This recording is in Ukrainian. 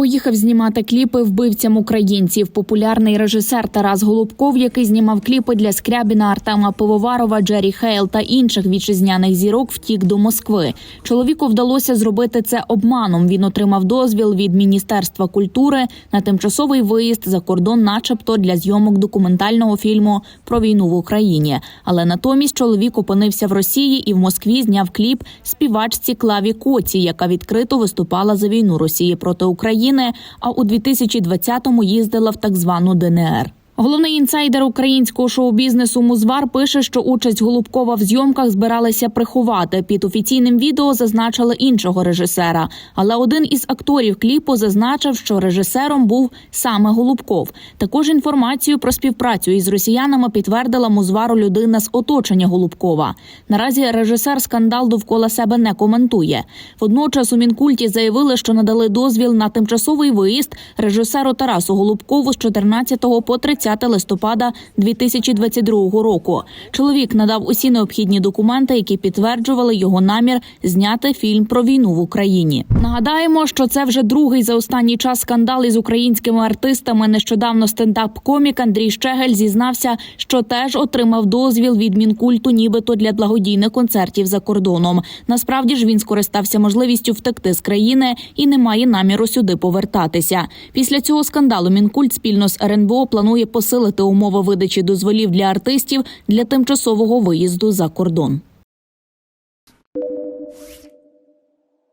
поїхав знімати кліпи вбивцям українців. Популярний режисер Тарас Голубков, який знімав кліпи для Скрябіна, Артема Пивоварова, Джері Хейл та інших вітчизняних зірок, втік до Москви. Чоловіку вдалося зробити це обманом. Він отримав дозвіл від Міністерства культури на тимчасовий виїзд за кордон, начебто для зйомок документального фільму про війну в Україні. Але натомість чоловік опинився в Росії і в Москві зняв кліп співачці Клаві Коці, яка відкрито виступала за війну Росії проти України. А у 2020-му їздила в так звану ДНР. Головний інсайдер українського шоу-бізнесу Музвар пише, що участь Голубкова в зйомках збиралися приховати. Під офіційним відео зазначили іншого режисера. Але один із акторів кліпу зазначив, що режисером був саме Голубков. Також інформацію про співпрацю із росіянами підтвердила Музвару людина з оточення Голубкова. Наразі режисер скандал довкола себе не коментує. Водночас у мінкульті заявили, що надали дозвіл на тимчасовий виїзд режисеру Тарасу Голубкову з 14 по 30 листопада 2022 року. Чоловік надав усі необхідні документи, які підтверджували його намір зняти фільм про війну в Україні. Нагадаємо, що це вже другий за останній час скандал із українськими артистами. Нещодавно стендап-комік Андрій Щегель зізнався, що теж отримав дозвіл від мінкульту, нібито для благодійних концертів за кордоном. Насправді ж він скористався можливістю втекти з країни і не має наміру сюди повертатися. Після цього скандалу мінкульт спільно з РНБО планує посилити умови видачі дозволів для артистів для тимчасового виїзду за кордон.